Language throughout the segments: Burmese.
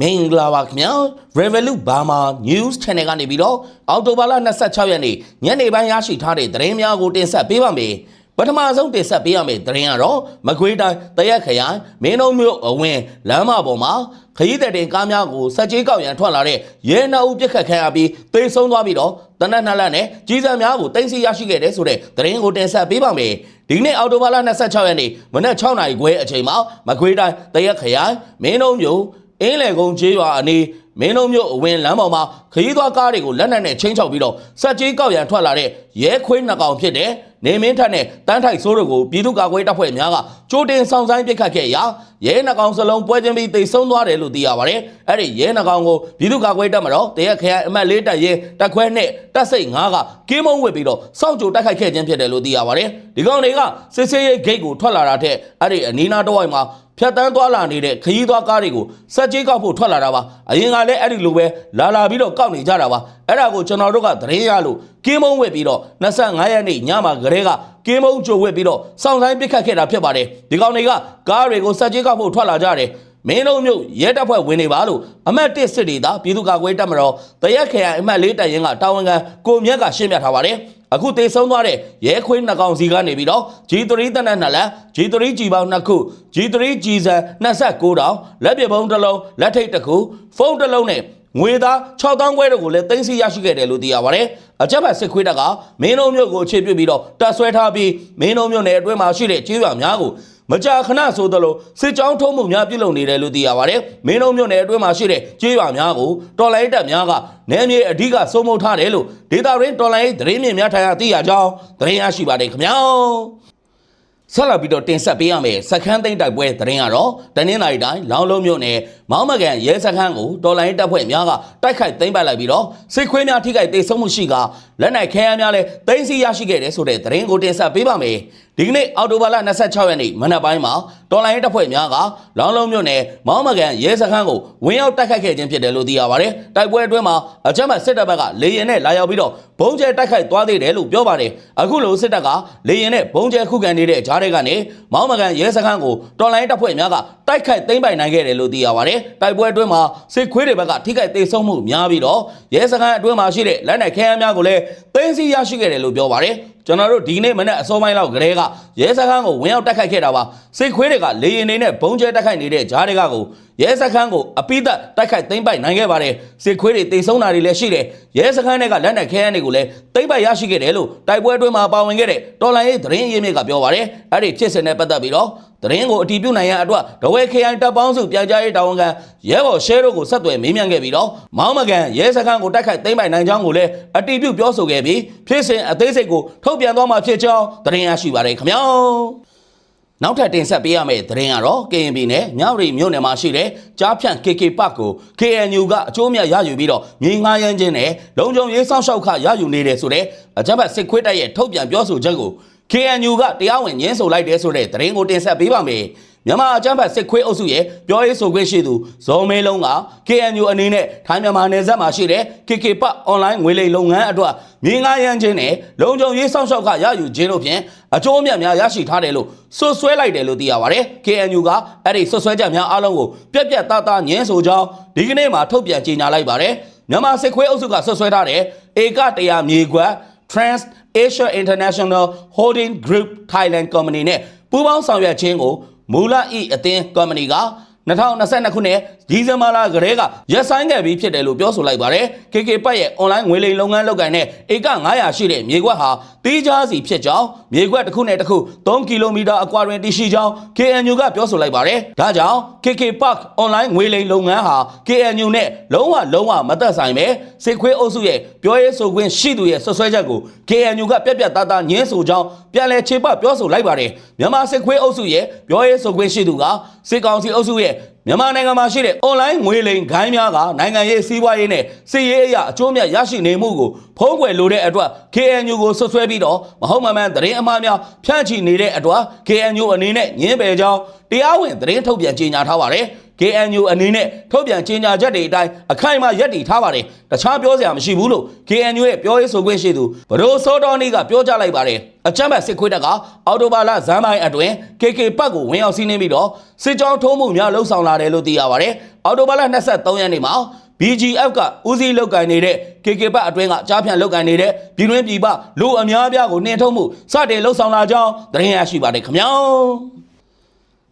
မင်္ဂလာပါခင်ဗျာ Revolut Burma News Channel ကနေပြီးတော့အော်တိုဘာလ26ရက်နေ့ညနေပိုင်းရရှိထားတဲ့သတင်းများကိုတင်ဆက်ပေးပါမယ်ပထမဆုံးတင်ဆက်ပေးရမယ့်သတင်းကတော့မကွေးတိုင်းတရက်ခရိုင်မင်းတို့မြို့အဝင်လမ်းမပေါ်မှာခရီးသည်တင်ကားများကိုစက်ကြီးကောက်ရန်ထွက်လာတဲ့ရဲနှအုပ်ပြစ်ခတ်ခံရပြီးသေဆုံးသွားပြီးတော့တနက်နှစ်လက်နဲ့ကြီးစံများကိုတင်စီရရှိခဲ့တဲ့ဆိုတဲ့သတင်းကိုတင်ဆက်ပေးပါမယ်ဒီနေ့အော်တိုဘာလ26ရက်နေ့မနက်6နာရီခွဲအချိန်မှာမကွေးတိုင်းတရက်ခရိုင်မင်းတို့မြို့ အင်းလေကုန်းကျေးရွာအနီးမင်းတို့မြို့အဝင်လမ်းပေါ်မှာခရီးသွားကားတွေကိုလက်နက်နဲ့ချင်းချောက်ပြီးတော့စက်ကြီးကောက်ရန်ထွက်လာတဲ့ရဲခွေးနှစ်ကောင်ဖြစ်တဲ့နေမင်းထက်နဲ့တန်းထိုက်စိုးတို့ကိုပြည်သူ့ကာကွယ်တပ်ဖွဲ့များကကြိုတင်ဆောင်ဆိုင်ပစ်ခတ်ခဲ့ရာရဲနှစ်ကောင်စလုံးပွဲချင်းပြီးတိတ်ဆုံးသွားတယ်လို့သိရပါတယ်။အဲ့ဒီရဲနှစ်ကောင်ကိုပြည်သူ့ကာကွယ်တပ်မတော်တရက်ခရိုင်အမှတ်၄တပ်ရဲတပ်ခွဲနဲ့တပ်စိတ်9ကကင်းမုံဝစ်ပြီးတော့စောင့်ကြိုတိုက်ခိုက်ခဲ့ခြင်းဖြစ်တယ်လို့သိရပါတယ်။ဒီကောင်တွေကစစ်စေးရေးဂိတ်ကိုထွက်လာတာတဲ့အဲ့ဒီအနီးနားတစ်ဝိုက်မှာ ဖြတ်တန်းသွားလာနေတဲ့ခရီးသွားကားတွေကိုစက်ကြီးကောက်ဖို့ထွက်လာတာပါအရင်ကလည်းအဲ့ဒီလိုပဲလာလာပြီးတော့ကောက်နေကြတာပါအဲ့ဒါကိုကျွန်တော်တို့ကသတင်းရလို့ကင်းမုံဝက်ပြီးတော့25ရက်နေ့ညမှာကလေးကကင်းမုံကြိုဝက်ပြီးတော့စောင့်ဆိုင်ပစ်ခတ်ခဲ့တာဖြစ်ပါတယ်ဒီကောင်တွေကကားတွေကိုစက်ကြီးကောက်ဖို့ထွက်လာကြတယ်မင်းတို့မျိုးရဲတပ်ဖွဲ့ဝင်နေပါလို့အမတ်တစ်စစ်ဒေသပြည်သူ့ကာကွယ်တပ်မတော်တရက်ခရိုင်အမတ်လေးတပ်ရင်းကတာဝန်ခံကိုမြက်ကရှင်းပြထားပါတယ် အခုတေဆုံးသွားတဲ့ရဲခွေးနှစ်ကောင်စီကနေပြီးတော့ G3 တနက်နှစ်လက် G3 G ပေါင်းနှစ်ခု G3 G ဆန်29တောင်လက်ပြပုံးတစ်လုံးလက်ထိတ်တစ်ခုဖုန်းတစ်လုံးနဲ့ငွေသား6000ခွဲတို့ကိုလည်းတင်စီရရှိခဲ့တယ်လို့သိရပါတယ်။အကြက်ဖက်စစ်ခွေးတပ်ကမင်းလုံးမြို့ကိုအခြေပြုပြီးတော့တပ်ဆွဲထားပြီးမင်းလုံးမြို့နယ်အတွင်းမှာရှိတဲ့ကျေးရွာများကို မကြာခဏဆိုသလိုစစ်ကြောင်းထုံးမှုများပြုလုပ်နေတယ်လို့သိရပါတယ်။မင်းလုံးမြို့နယ်အတွင်းမှာရှိတဲ့ကျေးရွာများကိုတော်လိုင်းတပ်များကနယ်မြေအဓိကစိုးမိုးထားတယ်လို့ဒေတာရင်းတော်လိုင်းသတင်းမြင့်များထံကသိရကြောင်းသတင်းရရှိပါတယ်ခင်ဗျာ။ဆက်လက်ပြီးတော့တင်ဆက်ပေးရမယ်စခန်းသိမ်းတိုက်ပွဲသတင်းကတော့တနင်္လာရီတိုင်းလောင်းလုံးမြို့နယ် မောင်းမကန်ရဲစခန်းကိုတော်လိုင်းတပ်ဖွဲ့များကတိုက်ခိုက်သိမ်းပိုက်လိုက်ပြီးတော့စစ်ခွေးများထိခိုက်ဒေဆုံးမှုရှိကလက်နက်ခဲယမ်းများလည်းသိမ်းဆည်းရရှိခဲ့တယ်ဆိုတဲ့သတင်းကိုတင်ဆက်ပေးပါမယ်ဒီကနေ့အော်တိုဘာလ26ရက်နေ့မနက်ပိုင်းမှာတော်လိုင်းတပ်ဖွဲ့များကလောင်းလုံးမြို့နယ်မောင်းမကန်ရဲစခန်းကိုဝင်ရောက်တိုက်ခိုက်ခဲ့ခြင်းဖြစ်တယ်လို့သိရပါတယ်တိုက်ပွဲအတွင်းမှာအကြမ်းဖက်စစ်တပ်ဘက်ကလေရင်နဲ့လာရောက်ပြီးတော့ဘုံကျဲတိုက်ခိုက်သွားသေးတယ်လို့ပြောပါတယ်အခုလိုစစ်တပ်ကလေရင်နဲ့ဘုံကျဲခုခံနေတဲ့ဂျားတွေကနေမောင်းမကန်ရဲစခန်းကိုတော်လိုင်းတပ်ဖွဲ့များကတိုက်ခိုက်သိမ်းပိုက်နိုင်ခဲ့တယ်လို့သိရပါတယ်တိုက်ပွဲအတွင်းမှာစစ်ခွေးတွေဘက်ကထိခိုက်ဒေဆုံးမှုများပြီးတော့ရဲစခန်းအတွင်းမှာရှိတဲ့လက်နက်ခဲယမ်းများကိုလည်းသိမ်းဆည်းရရှိခဲ့တယ်လို့ပြောပါတယ်ကျွန်တော်တို့ဒီနေ့မနေ့အစောပိုင်းလောက်ကလေးကရဲစခန်းကိုဝင်ရောက်တိုက်ခိုက်ခဲ့တာပါစစ်ခွေးတွေကလေရင်နေနဲ့ဘုံကျဲတိုက်ခိုက်နေတဲ့ဂျားတွေကကိုရဲစခန်းကိုအပိသက်တိုက်ခိုက်သိမ်းပိုက်နိုင်ခဲ့ပါတယ်စစ်ခွေးတွေတိတ်ဆုံးတာတွေလည်းရှိတယ်ရဲစခန်းတွေကလက်နက်ခဲယမ်းတွေကိုလည်းသိမ်းပိုက်ရရှိခဲ့တယ်လို့တိုက်ပွဲအတွင်းမှာပါဝင်ခဲ့တဲ့တော်လိုင်းရေးသတင်းရင်းမြစ်ကပြောပါတယ်အဲ့ဒီဖြစ်စဉ်နဲ့ပတ်သက်ပြီးတော့ သတင်းကိုအတည်ပြုနိုင်ရန်အတွက်ဒဝဲခရိုင်တပ်ပေါင်းစုပြန်ကြားရေးတာဝန်ခံရဲဘော်ရှဲတို့ကိုဆက်သွယ်မေးမြန်းခဲ့ပြီးတော့မောင်းမကန်ရဲစခန်းကိုတိုက်ခိုက်သိမ်းပိုက်နိုင်ကြောင်းကိုလည်းအတည်ပြုပြောဆိုခဲ့ပြီးဖြစ်စဉ်အသေးစိတ်ကိုထုတ်ပြန်သွားမှာဖြစ်ကြောင်းသတင်းရရှိပါတယ်ခင်ဗျာနောက်ထပ်တင်ဆက်ပေးရမယ့်သတင်းကတော့ KNB နဲ့မြောက်ရီမြို့နယ်မှာရှိတဲ့ကြားဖြန့် KK Park ကို KNU ကအကျိုးမြတ်ရယူပြီးတော့မြေငှားရမ်းခြင်းနဲ့လုံခြုံရေးစောင့်ရှောက်ခရယူနေတယ်ဆိုတဲ့အကြမ်းဖက်စစ်ခွေးတပ်ရဲ့ထုတ်ပြန်ပြောဆိုချက်ကို KNU ကတရားဝင်ညှင်းဆိုလိုက်တယ်ဆိုတဲ့သတင်းကိုတင်ဆက်ပေးပါမယ်မြန်မာအကြမ်းဖက်စစ်ခွေးအုပ်စုရဲ့ပြောရေးဆိုခွင့်ရှိသူဇော်မဲလုံးက KNU အနေနဲ့ထိုင်းမြန်မာနယ်စပ်မှာရှိတဲ့ KK Park online ငွေလိမ်လုပ်ငန်းအတွက်မြေငှားရမ်းခြင်းနဲ့လုံခြုံရေးစောင့်ရှောက်ခရယူခြင်းတို့ဖြင့်အကျိုးအမြတ်များရရှိထားတယ်လို့ဆွဆွဲလိုက်တယ်လို့သိရပါတယ် KNU ကအဲ့ဒီဆွဆွဲချက်များအားလုံးကိုပြက်ပြက်သားသားညှင်းဆိုကြောင်းဒီကနေ့မှာထုတ်ပြန်ကြေညာလိုက်ပါတယ်မြန်မာစစ်ခွေးအုပ်စုကဆွဆွဲထားတဲ့ဧက100မြေခွက် Trans Asia International Holding Group Thailand Company နဲ့ပူးပေါင်းဆောင်ရွက်ခြင်းကိုမူလဤအသင်းကုမ္ပဏီက2022ခုနှစ် ဒီဇင်ဘာလကတည်းကရက်ဆိုင်ခဲ့ပြီးဖြစ်တယ်လို့ပြောဆိုလိုက်ပါတယ်။ KK ပတ်ရဲ့ online ငွေလိမ်လုပ်ငန်းလုပ်ကိုင်တဲ့ဧက900ရှိတဲ့မြေကွက်ဟာတီးခြားစီဖြစ်ကြောင်းမြေကွက်တစ်ခုနဲ့တစ်ခု3ကီလိုမီတာအကွာတွင်တည်ရှိကြောင်း KNU ကပြောဆိုလိုက်ပါတယ်။ဒါကြောင့် KK Park online ငွေလိမ်လုပ်ငန်းဟာ KNU နဲ့လုံးဝလုံးဝမသက်ဆိုင်ပဲစစ်ခွေးအုပ်စုရဲ့ပြောရေးဆိုခွင့်ရှိသူရဲ့ဆွဆွဲချက်ကို KNU ကပြက်ပြက်သားသားညှင်းဆိုကြောင်းပြန်လည်ခြေပပြောဆိုလိုက်ပါတယ်။မြန်မာစစ်ခွေးအုပ်စုရဲ့ပြောရေးဆိုခွင့်ရှိသူကစစ်ကောင်စီအုပ်စုရဲ့ မြန်မာနိုင်ငံမှာရှိတဲ့ online ငွေလိမ်ဂိုင်းများကနိုင်ငံရေးစီးပွားရေးနဲ့စီးရေးအရာအကျိုးမြတ်ရရှိနေမှုကိုဖုံးကွယ်လိုတဲ့အတွက် KNU ကိုဆွဆွဲပြီးတော့မဟုတ်မမှန်သတင်းအမှားများဖြန့်ချီနေတဲ့အတွက် KNU အနေနဲ့ညင်းပယ်ကြောင်းတရားဝင်သတင်းထုတ်ပြန်ကြေညာထားပါတယ် KNU အနေနဲ့ထုတ်ပြန်ကြေညာချက်တွေအတိုင်းအခိုင်အမာရပ်တည်ထားပါတယ်တခြားပြောစရာမရှိဘူးလို့ KNU ရဲ့ပြောရေးဆိုခွင့်ရှိသူဘဒိုစောတော်နီကပြောကြားလိုက်ပါတယ်အကြမ်းဖက်စစ်ခွေးတပ်ကအော်တိုဘာလဇန်ပိုင်းအတွင်း KK ပတ်ကိုဝင်ရောက်စီးနင်းပြီးတော့စစ်ကြောင်းထိုးမှုများလှုပ်ဆောင်လာတယ်လို့သိရပါတယ်အော်တိုဘာလ23ရက်နေ့မှာ BGF ကဦးစီးလုပ်ကိုင်နေတဲ့ KK ဘတ်အတွင်းကကြားဖြန့်လုပ်ကိုင်နေတဲ့ပြည်တွင်းပြည်ပလူအများအပြားကိုနှင်ထုတ်မှုစတင်လှုပ်ဆောင်လာကြောင်းသတင်းရရှိပါတယ်ခင်ဗျာ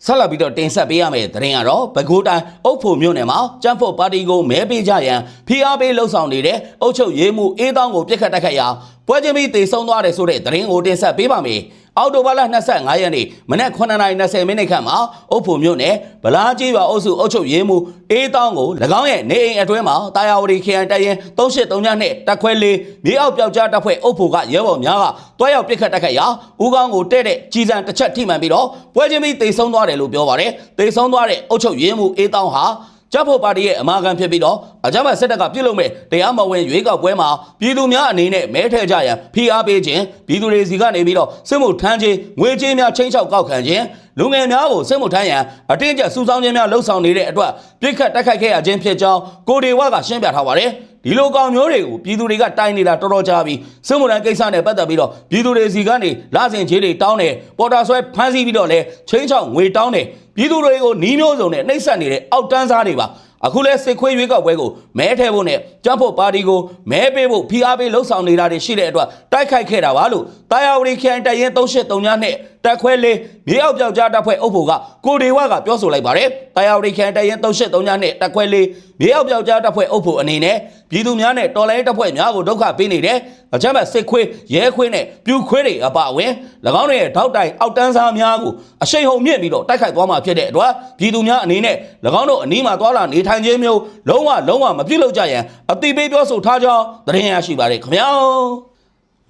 ဆက်လက်ပြီးတော့တင်ဆက်ပေးရမယ့်သတင်းကတော့ပဲခူးတိုင်းအုတ်ဖို့မြို့နယ်မှာကျန်းဖို့ပါတီကိုမဲပေးကြရန်ဖိအားပေးလှုပ်ဆောင်နေတဲ့အုတ်ချုပ်ရေးမှုအေးတောင်းကိုပြစ်ခတ်တက်ခတ်ရာပွဲချင်းပြီးတေဆုံးသွားတယ်ဆိုတဲ့သတင်းကိုတင်ဆက်ပေးပါမယ် အော်တိုဘာလ25ရက်နေ့မနက်9:20မိနစ်ခန့်မှာအုတ်ဖို့မြို့နယ်ဗလားကြီးရွာအုပ်စုအုတ်ချုပ်ရေးမှုအေးတောင်းကို၎င်းရဲ့နေအိမ်အတွင်းမှာတာယာဝတီခရိုင်တရင်3839နဲ့တက်ခွဲလေးမြေအောက်ပြောက်ကြားတပ်ဖွဲ့အုတ်ဖို့ကရဲဘော်များကတွားရောက်ပစ်ခတ်တက်ခတ်ရာဦးကောင်းကိုတဲ့တဲ့ကြီးစံတစ်ချက်ထိမှန်ပြီးတော့ပွဲချင်းပြီးတေဆုံးသွားတယ်လို့ပြောပါတယ်တေဆုံးသွားတဲ့အုတ်ချုပ်ရေးမှုအေးတောင်းဟာ ကျဖို့ပါတီရဲ့အမာခံဖြစ်ပြီးတော့အကြမ်းဖက်စစ်တပ်ကပြုတ်လုပ်မဲ့တရားမဝင်ရွေးကောက်ပွဲမှာပြည်သူများအနေနဲ့မဲထည့်ကြရန်ဖိအားပေးခြင်းပြည်သူတွေစီကနေပြီးတော့စစ်မှုထမ်းခြင်းငွေကြေးများချင်းချောက်ကောက်ခံခြင်းလူငယ်များကိုစစ်မှုထမ်းရန်အတင်းကျပ်စူးစောင်းခြင်းများလှုပ်ဆောင်နေတဲ့အတွက်ပြစ်ခတ်တိုက်ခိုက်ခဲ့ရခြင်းဖြစ်ကြောင်းကိုဒေဝကရှင်းပြထားပါတယ်ဒီလိုကောင်မျိုးတွေကိုပြည်သူတွေကတိုင်နေတာတော်တော်ကြာပြီစစ်မှုထမ်းကိစ္စနဲ့ပတ်သက်ပြီးတော့ပြည်သူတွေစီကနေလာစဉ်ခြေတွေတောင်းတယ်ပေါ်တာဆွဲဖမ်းဆီးပြီးတော့လဲချင်းချောက်ငွေတောင်းတယ် ပြည်သူတွေကိုနှီးမျိုးစုံနဲ့နှိပ်စက်နေတဲ့အောက်တန်းစားတွေပါအခုလဲစစ်ခွေးရွေးကောက်ပွဲကိုမဲထဲဖို့နဲ့ကြမ်းဖို့ပါတီကိုမဲပေးဖို့ဖိအားပေးလှုပ်ဆောင်နေတာတွေရှိတဲ့အတွက်တိုက်ခိုက်ခဲ့တာပါလို့တာယာဝတီခရိုင်တရင်383ညနဲ့တက်ခွဲလေးမြေအောက်ပြောက်ကြားတပ်ဖွဲ့အုပ်ဖို့ကကိုဒေဝကပြောဆိုလိုက်ပါတယ်တာယာဝတီခရိုင်တရင်383ညနဲ့တက်ခွဲလေးမြေအောက်ပြောက်ကြားတပ်ဖွဲ့အုပ်ဖို့အနေနဲ့ပြည်သူများနဲ့တော်လိုင်းတပ်ဖွဲ့များကိုဒုက္ခပေးနေတယ်အကြမ်းဖက်စစ်ခွေးရဲခွေးနဲ့ပြူခွေးတွေအပအဝင်၎င်းတို့ရဲ့ထောက်တိုင်အောက်တန်းစားများကိုအရှိန်ဟုန်မြင့်ပြီးတော့တိုက်ခိုက်သွားမှာဖြစ်တဲ့အတွက်ပြည်သူများအနေနဲ့၎င်းတို့အနီးမှာသွာလာနေထိုင်ခြင်းမျိုးလုံးဝလုံးဝမပြုလုပ်ကြရန်အတိပေးပြောဆိုထားကြောင်းသတင်းရရှိပါတယ်ခင်ဗျာ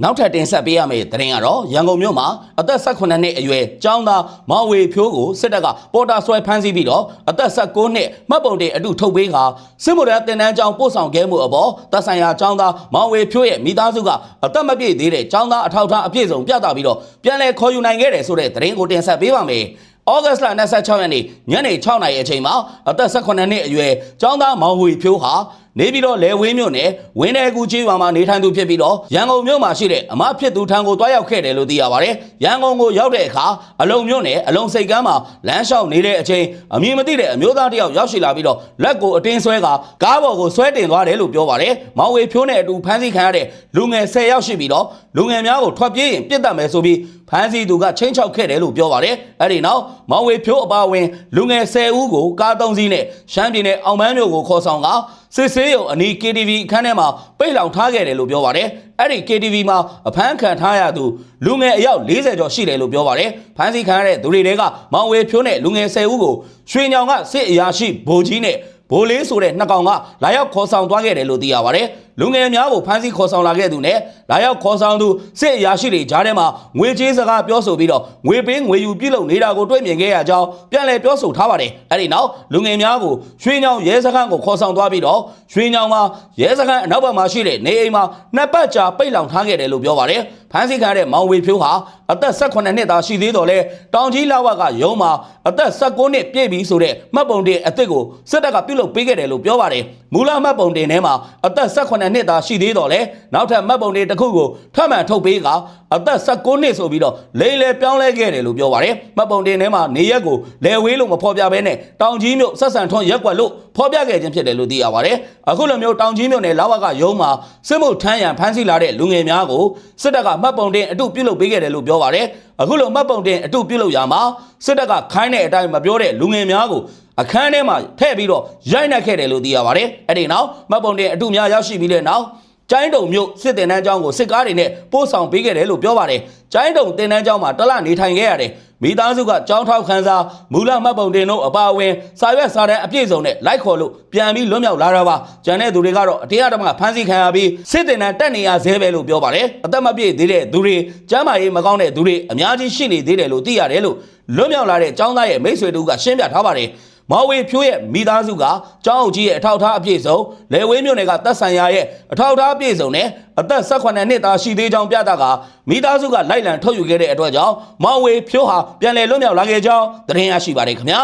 နောက်ထပ်တင်ဆက်ပေးရမယ့်သတင်းကတော့ရန်ကုန်မြို့မှာအသက်18နှစ်အရွယ်ကျောင်းသားမောင်ဝေဖြိုးကိုစစ်တပ်ကပေါ်တာဆွဲဖမ်းဆီးပြီးတော့အသက်19နှစ်မှတ်ပုံတင်အတုထုတ်ပေးခါစစ်မှုထမ်းတင်တန်းကျောင်းပို့ဆောင်ခဲ့မှုအပေါ်တပ်ဆိုင်ရာကျောင်းသားမောင်ဝေဖြိုးရဲ့မိသားစုကအသက်မပြည့်သေးတဲ့ကျောင်းသားအထောက်အထားအပြည့်စုံပြသပြီးတော့ပြန်လည်ခေါ်ယူနိုင်ခဲ့တယ်ဆိုတဲ့သတင်းကိုတင်ဆက်ပေးပါမယ်။ဩဂတ်စ်လ26ရက်နေ့ညနေ6နာရီအချိန်မှာအသက်18နှစ်အရွယ်ကျောင်းသားမောင်ဝေဖြိုးဟာ နေပြီးတော့လေဝင်းမြို့နယ်ဝင်းနယ်ကူကြီးရွာမှာနေထိုင်သူဖြစ်ပြီးတော့ရန်ကုန်မြို့မှာရှိတဲ့အမဖြစ်သူထံကိုတွားရောက်ခဲ့တယ်လို့သိရပါတယ်။ရန်ကုန်ကိုရောက်တဲ့အခါအလုံမြို့နယ်အလုံစိတ်ကမ်းမှာလမ်းလျှောက်နေတဲ့အချိန်အမည်မသိတဲ့အမျိုးသားတစ်ယောက်ရောက်ရှိလာပြီးတော့လက်ကိုအတင်းဆွဲကကားပေါ်ကိုဆွဲတင်သွားတယ်လို့ပြောပါတယ်။မောင်ဝေဖြိုးနဲ့အတူဖမ်းဆီးခံရတဲ့လူငယ်10ယောက်ရှိပြီးတော့လူငယ်များကိုထွက်ပြေးရင်ပြစ်တတ်မယ်ဆိုပြီးဖမ်းဆီးသူကချင်းချောက်ခဲ့တယ်လို့ပြောပါတယ်။အဲ့ဒီနောက်မောင်ဝေဖြိုးအပါအဝင်လူငယ်10ဦးကိုကားသုံးစီးနဲ့ရှမ်းပြည်နယ်အောင်မန်းမြို့ကိုခေါ်ဆောင်က စစ်ဆေးရုံအနီး KTV အခန်းထဲမှာပိတ်လောင်ထားခဲ့တယ်လို့ပြောပါတယ်။အဲ့ဒီ KTV မှာအဖမ်းခံထားရသူလူငယ်အယောက်40ကျော်ရှိတယ်လို့ပြောပါတယ်။ဖမ်းဆီးခံရတဲ့သူတွေတဲကမောင်ဝေဖြိုးနဲ့လူငယ်10ဦးကိုရွှေညောင်ကစစ်အရာရှိဗိုလ်ကြီးနဲ့ဘိုးလေးဆိုတဲ့နှစ်ကောင်ကလာရောက်ခေါ်ဆောင်သွားခဲ့တယ်လို့သိရပါတယ်။ လူငယ်များကိုဖမ်းဆီးခေါ်ဆောင်လာခဲ့သူနဲ့လာရောက်ခေါ်ဆောင်သူစစ်အရာရှိတွေကြားထဲမှာငွေကြေးစကားပြောဆိုပြီးတော့ငွေပေးငွေယူပြုလုပ်နေတာကိုတွေ့မြင်ခဲ့ရကြောင်းပြန်လည်ပြောဆိုထားပါတယ်။အဲဒီနောက်လူငယ်များကိုရွှေညောင်ရဲစခန်းကိုခေါ်ဆောင်သွားပြီးတော့ရွှေညောင်မှာရဲစခန်းအနောက်ဘက်မှာရှိတဲ့နေအိမ်မှာနှစ်ပတ်ကြာပိတ်လောင်ထားခဲ့တယ်လို့ပြောပါတယ်။ဖမ်းဆီးခံရတဲ့မောင်ဝေဖြိုးဟာအသက်18နှစ်သားရှိသေးတော်လဲတောင်ကြီးလာဝကရုံးမှာအသက်19နှစ်ပြည့်ပြီဆိုတဲ့မှတ်ပုံတင်အစ်စ်ကိုစစ်တပ်ကပြုလုပ်ပေးခဲ့တယ်လို့ပြောပါတယ်။မူလမှတ်ပုံတင်ထဲမှာအသက်18နှစ်သားရှိသေးတော်လဲနောက်ထပ်မှတ်ပုံတင်တစ်ခုကိုထပ်မံထုတ်ပေးကအသက်19နှစ်ဆိုပြီးတော့လိန်လေပြောင်းလဲခဲ့တယ်လို့ပြောပါတယ်။မှတ်ပုံတင်ထဲမှာနေရက်ကိုလယ်ဝေးလို့မဖော်ပြဘဲနဲ့တောင်ကြီးမြို့ဆက်ဆံထွန်းရက်ကွက်လို့ဖော်ပြခဲ့ခြင်းဖြစ်တယ်လို့သိရပါတယ်။အခုလိုမျိုးတောင်ကြီးမြို့နယ်လာဝကရုံးမှာစစ်မှုထမ်းရန်ဖမ်းဆီးလာတဲ့လူငယ်များကိုစစ်တပ်ကမှတ်ပုံတင်အတုပြုလုပ်ပေးခဲ့တယ်လို့ပြောပါတယ်။အခုလိုမှတ်ပုံတင်အတုပြုလုပ်ရမှာစစ်တပ်ကခိုင်းတဲ့အတိုင်းမပြောတဲ့လူငယ်များကို အခန်းထဲမှာထည့်ပြီးတော့ရိုက်နှက်ခဲ့တယ်လို့သိရပါတယ်။အဲ့ဒီနောက်မှတ်ပုံတင်အတုများရောက်ရှိပြီးတဲ့နောက်ကျိုင်းတုံမြို့စစ်တင်တန်းကျောင်းကိုစစ်ကားတွေနဲ့ပို့ဆောင်ပေးခဲ့တယ်လို့ပြောပါတယ်။ကျိုင်းတုံတင်တန်းကျောင်းမှာတလနေထိုင်ခဲ့ရတယ်။မိသားစုကကျောင်းထောက်ခန်းစားမူလမှတ်ပုံတင်တို့အပါအဝင်စာရွက်စာတမ်းအပြည့်စုံနဲ့လိုက်ခေါ်လို့ပြန်ပြီးလွတ်မြောက်လာတာပါ။ကျန်တဲ့သူတွေကတော့အတရားဓမ္မဖမ်းဆီးခံရပြီးစစ်တင်တန်းတက်နေရဆဲပဲလို့ပြောပါတယ်။အသက်မပြည့်သေးတဲ့သူတွေကျမ်းမာရေးမကောင်းတဲ့သူတွေအများကြီးရှိနေသေးတယ်လို့သိရတယ်လို့လွတ်မြောက်လာတဲ့ကျောင်းသားရဲ့မိတ်ဆွေတို့ကရှင်းပြထားပါတယ်။ မော်ဝေဖြိုးရဲ့မိသားစုကကျောင်းအုပ်ကြီးရဲ့အထောက်အထားအပြည့်စုံလေဝင်းမြို့နယ်ကတပ်ဆိုင်ရာရဲ့အထောက်အထားအပြည့်စုံနဲ့အသက်18နှစ်သားရှိသေးကြောင်းပြတာကမိသားစုကလိုက်လံထုတ်ယူခဲ့တဲ့အတွက်ကြောင့်မော်ဝေဖြိုးဟာပြန်လည်လွတ်မြောက်လာခဲ့ကြောင်းသတင်းရရှိပါတယ်ခင်ဗျာ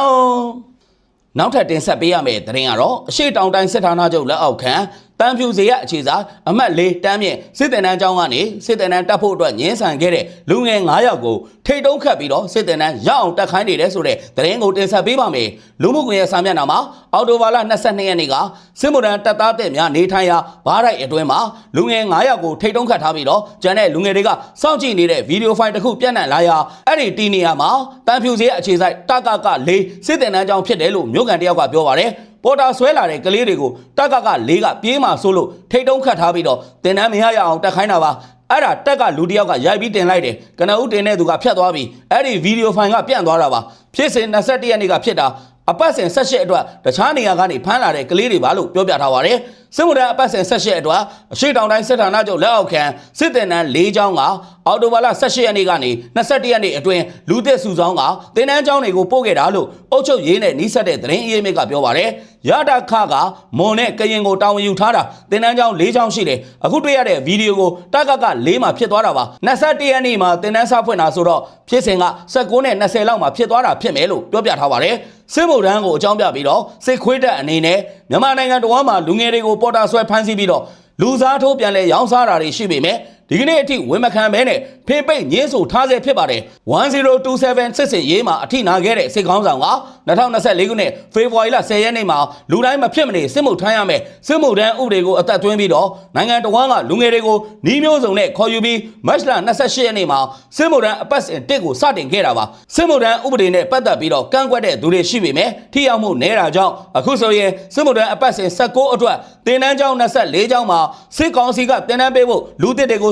နောက်ထပ်တင်ဆက်ပေးရမယ့်သတင်းကတော့အရှိတောင်တိုင်းစစ်ဌာနချုပ်လက်အောက်ခံ တန်ဖြူစေရအခြေစာအမှတ်၄တန်းမြင့်စစ်တပ်နန်းကျောင်းကနေစစ်တပ်နန်းတက်ဖို့အတွက်ညှင်းဆန်ခဲ့တဲ့လူငယ်9ယောက်ကိုထိတ်တုံးခတ်ပြီးတော့စစ်တပ်နန်းရအောင်တက်ခိုင်းနေတယ်ဆိုတဲ့သတင်းကိုတင်ဆက်ပေးပါမယ်လူမှုကွန်ရက်စာမျက်နှာမှာအော်တိုဘာလ22ရက်နေ့ကစစ်မှုထမ်းတပ်သားတဲ့များနေထိုင်ရာဘားရိုက်အတွင်းမှာလူငယ်9ယောက်ကိုထိတ်တုံးခတ်ထားပြီးတော့ကျန်တဲ့လူငယ်တွေကစောင့်ကြည့်နေတဲ့ဗီဒီယိုဖိုင်တစ်ခုပြန့်နှံ့လာရာအဲ့ဒီတီနေရာမှာတန်ဖြူစေရအခြေဆိုင်တကက၄စစ်တပ်နန်းကျောင်းဖြစ်တယ်လို့မြို့ကန်တယောက်ကပြောပါတယ် ပေါ်တာဆွဲလာတဲ့ကလေးတွေကိုတက်ကကလေးကပြေးမှဆိုလို့ထိတ်တုံးခတ်ထားပြီးတော့တင်တန်းမရရအောင်တက်ခိုင်းတာပါအဲ့ဒါတက်ကလူတစ်ယောက်ကရိုက်ပြီးတင်လိုက်တယ်ကနဦးတင်တဲ့သူကဖြတ်သွားပြီးအဲ့ဒီဗီဒီယိုဖိုင်ကပြန့်သွားတာပါဖြစ်စဉ်21ရက်နေ့ကဖြစ်တာအပတ်စဉ်18အတွက်တခြားနေရာကနေဖမ်းလာတဲ့ကလေးတွေပါလို့ပြောပြထားပါတယ် စစ်မှုထမ်းအပတ်စဉ်18အတွက်အရှိတောင်တိုင်းစစ်ဌာနချုပ်လက်အောက်ခံစစ်တင်တန်း၄ချောင်းကအော်တိုဘာလ18ရက်နေ့ကနေ21ရက်နေ့အတွင်းလူသစ်စုဆောင်ကတင်တန်းကျောင်းတွေကိုပို့ခဲ့တာလို့အုပ်ချုပ်ရေးနဲ့နှီးဆက်တဲ့သတင်းအေးမြစ်ကပြောပါတယ်ရတာခကမွန်နဲ့ကရင်ကိုတာဝန်ယူထားတာတင်တန်းကျောင်း၄ချောင်းရှိတယ်အခုတွေ့ရတဲ့ဗီဒီယိုကိုတကက၄မှာဖြစ်သွားတာပါ21ရက်နေ့မှာတင်တန်းစားဖွင့်တာဆိုတော့ဖြစ်စဉ်က19နဲ့20လောက်မှာဖြစ်သွားတာဖြစ်မယ်လို့ပြောပြထားပါတယ်စစ်မှုထမ်းကိုအကြောင်းပြပြီးတော့စစ်ခွေးတပ်အနေနဲ့မြန်မာနိုင်ငံတော်မှာလူငယ်တွေကိုပေါ်တာဆွဲဖမ်းဆီးပြီးတော့လူစားထိုးပြန်လဲရောင်းစားတာတွေရှိပေမဲ့ဒီကနေ့အထိဝန်မခံဘဲနဲ့ဖေးပိတ်ညင်းဆိုထားဆဲဖြစ်ပါတယ်1027စစ်စင်ရေးမှာအထိနာခဲ့တဲ့စစ်ကောင်းဆောင်က2024ခုနှစ်ဖေဖော်ဝါရီလ10ရက်နေ့မှာလူတိုင်းမဖြစ်မနေစစ်မှုထမ်းရမယ်စစ်မှုထမ်းဥပဒေကိုအသက်သွင်းပြီးတော့နိုင်ငံတော်ကလူငယ်တွေကိုနှီးမျိုးစုံနဲ့ခေါ်ယူပြီးမတ်လ28ရက်နေ့မှာစစ်မှုထမ်းအပတ်စဉ်တစ်ကိုစတင်ခဲ့တာပါစစ်မှုထမ်းဥပဒေနဲ့ပတ်သက်ပြီးတော့ကန့်ကွက်တဲ့သူတွေရှိပေမဲ့ထိရောက်မှုနည်းတာကြောင့်အခုဆိုရင်စစ်မှုထမ်းအပတ်စဉ်16အတွက်တင်တန်းကျောင်း24ကျောင်းမှာစစ်ကောင်စီကတင်တန်းပေးဖို့လူတစ်တွေကို